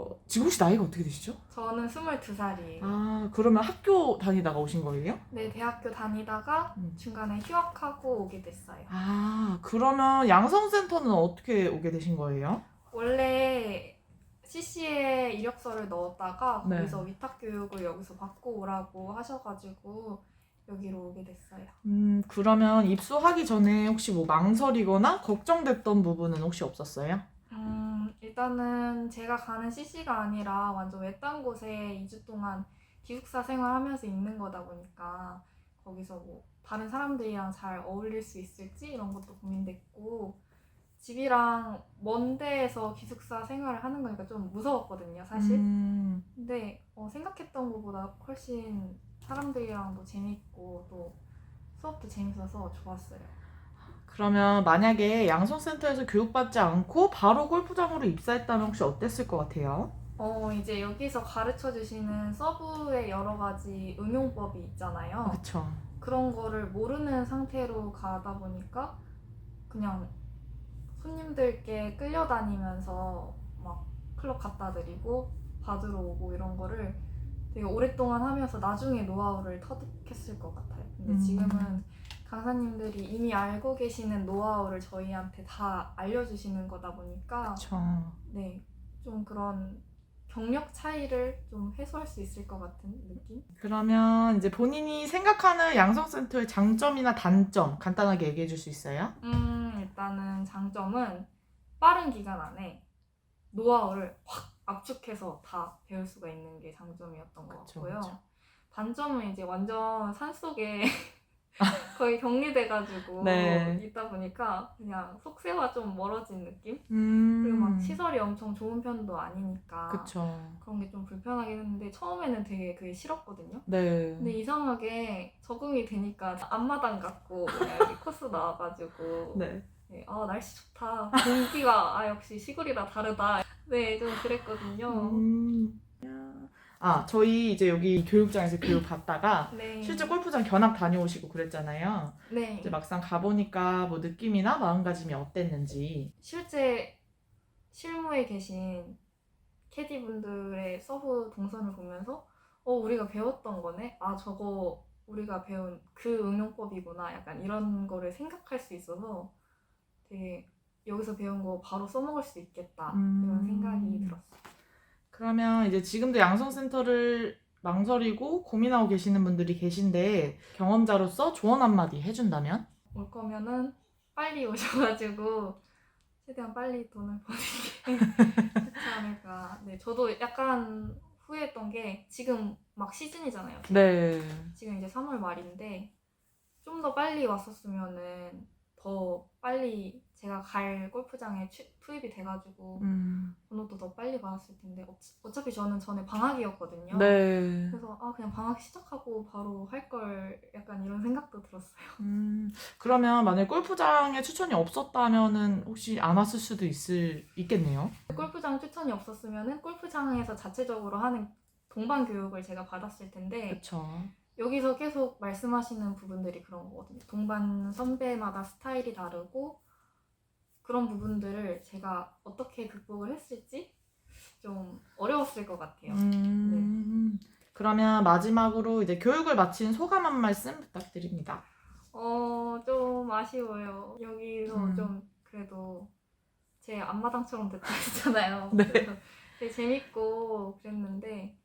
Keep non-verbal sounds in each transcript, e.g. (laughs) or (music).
어, 지금 혹시 나이가 어떻게 되시죠? 저는 22살이에요. 아, 그러면 학교 다니다가 오신 거예요? 네, 대학교 다니다가 음. 중간에 휴학하고 오게 됐어요. 아, 그러면 양성센터는 어떻게 오게 되신 거예요? 원래 CC에 이력서를 넣었다가 네. 거기서 위탁 교육을 여기서 받고 오라고 하셔가지고 여기로 오게 됐어요. 음, 그러면 입소하기 전에 혹시 뭐 망설이거나 걱정됐던 부분은 혹시 없었어요? 음, 일단은 제가 가는 CC가 아니라 완전 외딴 곳에 2주 동안 기숙사 생활하면서 있는 거다 보니까 거기서 뭐 다른 사람들이랑 잘 어울릴 수 있을지 이런 것도 고민됐고 집이랑 먼 데에서 기숙사 생활을 하는 거니까 좀 무서웠거든요, 사실. 음, 근데 어, 생각했던 것보다 훨씬 사람들이랑 도 재밌고 또 수업도 재밌어서 좋았어요. 그러면 만약에 양성센터에서 교육받지 않고 바로 골프장으로 입사했다면 혹시 어땠을 것 같아요? 어, 이제 여기서 가르쳐 주시는 서브의 여러 가지 응용법이 있잖아요. 그쵸. 그런 거를 모르는 상태로 가다 보니까 그냥 손님들께 끌려다니면서 막 클럽 갖다 드리고 받으러 오고 이런 거를 되게 오랫동안 하면서 나중에 노하우를 터득했을 것 같아요. 근데 음. 지금은 강사님들이 이미 알고 계시는 노하우를 저희한테 다 알려주시는 거다 보니까 그쵸. 네, 좀 그런 경력 차이를 좀 해소할 수 있을 것 같은 느낌? 그러면 이제 본인이 생각하는 양성센터의 장점이나 단점 간단하게 얘기해 줄 수 있어요? 음, 일단은 장점은 빠른 기간 안에 노하우를 확 압축해서 다 배울 수가 있는 게 장점이었던 것 그쵸, 같고요. 그쵸. 단점은 이제 완전 산속에 (laughs) (laughs) 거의 격리돼가지고 네. 있다 보니까 그냥 속세와 좀 멀어진 느낌? 음. 그리고 막 시설이 엄청 좋은 편도 아니니까 그쵸. 그런 게 좀 불편하긴 했는데 처음에는 되게 그게 싫었거든요. 네. 근데 이상하게 적응이 되니까 앞마당 같고 그냥 여기 (laughs) 코스 나와가지고 네. 네, 아 날씨 좋다 공기가 아 역시 시골이라 다르다 네 좀 그랬거든요 음. 아, 저희 이제 여기 교육장에서 교육 받다가 네 실제 골프장 견학 다녀오시고 그랬잖아요. 네 이제 막상 가보니까 뭐 느낌이나 마음가짐이 어땠는지. 실제 실무에 계신 캐디분들의 서브 동선을 보면서 어 우리가 배웠던 거네 아 저거 우리가 배운 그 응용법이구나 약간 이런 거를 생각할 수 있어서 되게 여기서 배운 거 바로 써먹을 수 있겠다 음. 이런 생각이 들었어요. 그러면 이제 지금도 양성센터를 망설이고 고민하고 계시는 분들이 계신데 경험자로서 조언 한마디 해준다면? 올 거면은 빨리 오셔가지고 최대한 빨리 돈을 (laughs) 버는 게 좋지 않을까. 네, 저도 약간 후회했던 게 지금 막 시즌이잖아요. 네. 지금 이제 3월 말인데 좀 더 빨리 왔었으면은 더 빨리 제가 갈 골프장에 취- 투입이 돼가지고 음. 번호도 더 빨리 받았을 텐데 어, 어차 피 저는 전에 방학이었거든요. 네. 그래서 아 그냥 방학 시작하고 바로 할 걸 약간 이런 생각도 들었어요. 음, 그러면 만약 골프장에 추천이 없었다면은 혹시 안 왔을 수도 있을 있겠네요. 골프장 추천이 없었으면은 골프장에서 자체적으로 하는 동반 교육을 제가 받았을 텐데 그렇죠. 여기서 계속 말씀하시는 부분들이 그런 거거든요. 동반 선배마다 스타일이 다르고 그런 부분들을 제가 어떻게 극복을 했을지 좀 어려웠을 것 같아요. 음, 그러면 마지막으로 이제 교육을 마친 소감 한 말씀 부탁드립니다. 어, 좀 아쉬워요. 여기서 음. 좀 그래도 제 앞마당처럼 됐다 (laughs) 했잖아요. 네. 되게 재밌고 그랬는데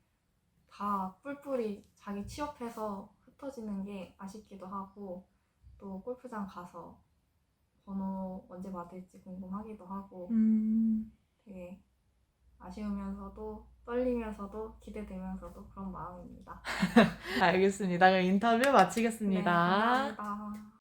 다 뿔뿔이 자기 취업해서 흩어지는 게 아쉽기도 하고 또 골프장 가서 번호 언제 받을지 궁금하기도 하고 음, 되게 아쉬우면서도 떨리면서도 기대되면서도 그런 마음입니다. (laughs) 알겠습니다. 그럼 인터뷰 네, 마치겠습니다. 감사합니다.